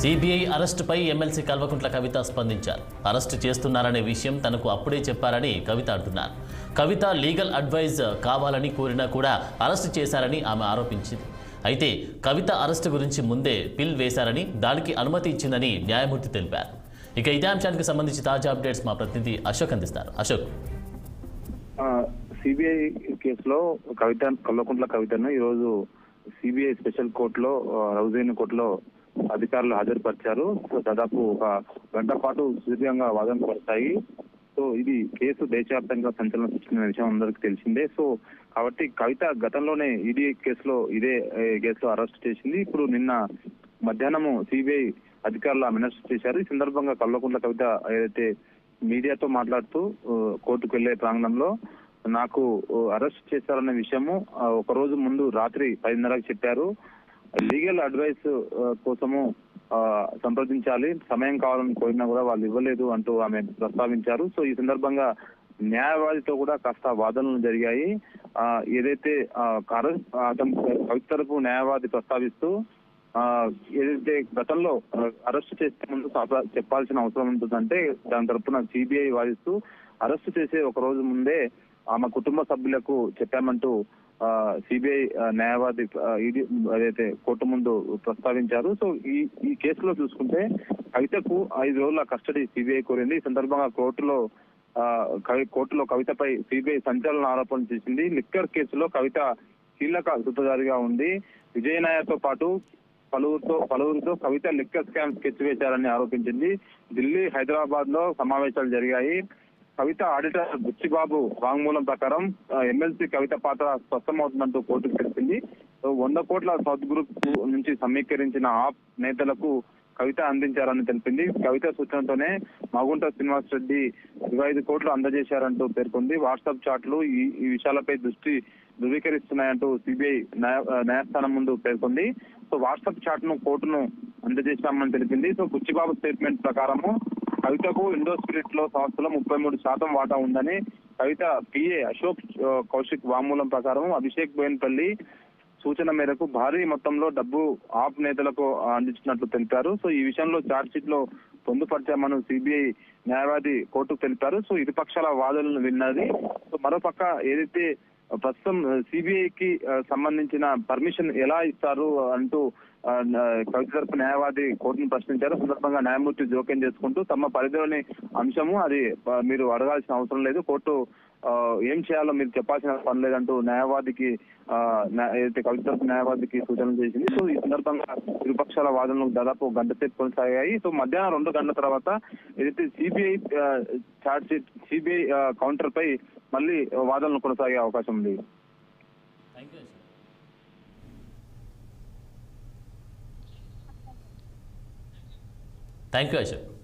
CBI అరెస్టుపై MLC Kalvakuntla Kavitha స్పందించారు. Arrest చేస్తున్నారనే విషయం తనకు అప్పుడే చెప్పారని కవిత అంటున్నారు. కవిత లీగల్ అడ్వైజ్ కావాలని కోరినా కూడా అరెస్టు చేశారని ఆమె ఆరోపించింది. అయితే కవిత అరెస్టు గురించి ముందే పిల్ వేశారని దానికి అనుమతి ఇచ్చిందని న్యాయమూర్తి తెలిపారు. ఇక ఇదే అంశానికి సంబంధించి తాజా అప్డేట్స్ మా ప్రతినిధి అశోక్ అందిస్తారు. అశోక్. సిబిఐ కేసులో కవిత కల్వకుంట్ల కవితను ఈరోజు సిబిఐ స్పెషల్ కోర్టులో రౌజైన్ కోర్టులో అధికారులు హాజరుపరిచారు. సో దాదాపు ఒక గంట పాటు సుదీర్ఘంగా వాదనలు పడతాయి. సో ఇది కేసు దేశవ్యాప్తంగా సంచలనం సృష్టించిన విషయం అందరికీ తెలిసిందే. సో కాబట్టి కవిత గతంలోనే ఈడీ కేసులో ఇదే కేసులో అరెస్ట్ చేసింది. ఇప్పుడు నిన్న మధ్యాహ్నము సిబిఐ అధికారులు ఆమె అరెస్ట్ చేశారు. ఈ సందర్భంగా కల్వకుంట్ల కవిత ఏదైతే మీడియాతో మాట్లాడుతూ కోర్టుకు వెళ్ళే ప్రాంగణంలో నాకు అరెస్ట్ చేశారన్న విషయము ఒక రోజు ముందు రాత్రి పదిన్నరకు చెప్పారు. లీగల్ అడ్వైస్ కోసము ఆ, సంప్రదించాలి. సమయం కావాలని కోరినా కూడా వాళ్ళు ఇవ్వలేదు అంటూ ఆమె ప్రస్తావించారు. సో ఈ సందర్భంగా న్యాయవాదితో కూడా కాస్త వాదనలు జరిగాయి. ఆ, ఏదైతే ఆ, కవిత తరపు న్యాయవాది ప్రస్తావిస్తూ ఆ ఏదైతే గతంలో అరెస్ట్ చేసే ముందు చెప్పాల్సిన అవసరం ఉంటుందంటే దాని తరపున సిబిఐ వాదిస్తూ అరెస్ట్ చేసే ఒక రోజు ముందే ఆమె కుటుంబ సభ్యులకు చెప్పామంటూ సిబిఐ న్యాయవాది ఇది అదైతే కోర్టు ముందు ప్రస్తావించారు. సో ఈ ఈ కేసులో చూసుకుంటే కవితకు ఐదు రోజుల కస్టడీ సిబిఐ కోరింది. ఈ సందర్భంగా కోర్టులో కవి కోర్టులో కవితపై సిబిఐ సంచలన ఆరోపణలు చేసింది. లిక్కర్ కేసులో కవిత కీలక సూత్రధారిగా ఉంది. విజయనాయతో పాటు పలువురితో పలువురితో కవిత లిక్కర్ స్కామ్ స్కెచ్ వేశారని ఆరోపించింది. ఢిల్లీ హైదరాబాద్లో సమావేశాలు జరిగాయి. కవిత ఆడిటర్ బుచ్చిబాబు వాంగ్మూలం ప్రకారం ఎమ్మెల్సీ కవిత పాత్ర స్పష్టమవుతుందంటూ కోర్టుకు తెలిపింది. సో వంద కోట్ల సౌత్ గ్రూప్ నుంచి సమీకరించిన ఆప్ నేతలకు కవిత అందించారని తెలిపింది. కవిత సూచనతోనే మగుంట శ్రీనివాస్ రెడ్డి ఇరవై ఐదు కోట్లు అందజేశారంటూ పేర్కొంది. వాట్సాప్ చాట్లు ఈ ఈ విషయాలపై దృష్టి ధృవీకరిస్తున్నాయంటూ సిబిఐ న్యాయ న్యాయస్థానం ముందు పేర్కొంది. సో వాట్సాప్ చాట్ను కోర్టును అందజేశామని తెలిపింది. సో బుచ్చిబాబు స్టేట్మెంట్ ప్రకారము కవితకు ఇండోస్పిరిట్లో సంస్థలో ముప్పై మూడు శాతం వాటా ఉందని కవిత పిఏ అశోక్ కౌశిక్ వామూలం ప్రకారం అభిషేక్ బోయిన్పల్లి సూచన మేరకు భారీ మొత్తంలో డబ్బు ఆప్ నేతలకు అందించినట్లు తెలిపారు. సో ఈ విషయంలో ఛార్జ్ షీట్లో పొందుపరిచామని సిబిఐ న్యాయవాది కోర్టుకు తెలిపారు. సో ఇరు పక్షాల వాదనలు విన్నది. సో మరోపక్క ఏదైతే ప్రస్తుతం సిబిఐకి సంబంధించిన పర్మిషన్ ఎలా ఇస్తారు అంటూ కవిత తరపు న్యాయవాది కోర్టును ప్రశ్నించారు. సందర్భంగా న్యాయమూర్తి జోక్యం చేసుకుంటూ తమ పరిధిలోని అంశము అది మీరు అడగాల్సిన అవసరం లేదు. కోర్టు ఏం చేయాలో మీరు చెప్పాల్సిన పని లేదంటూ న్యాయవాదికి ఏదైతే కవిత తరపు న్యాయవాదికి సూచనలు చేసింది. సో ఈ సందర్భంగా విపక్షాల వాదనలు దాదాపు గంట సేపు కొనసాగాయి. సో మధ్యాహ్నం రెండు గంటల తర్వాత ఏదైతే CBI charge sheet CBI counter పై మళ్ళీ వాదనలు కొనసాగే అవకాశం ఉంది. Thank you, Ashok.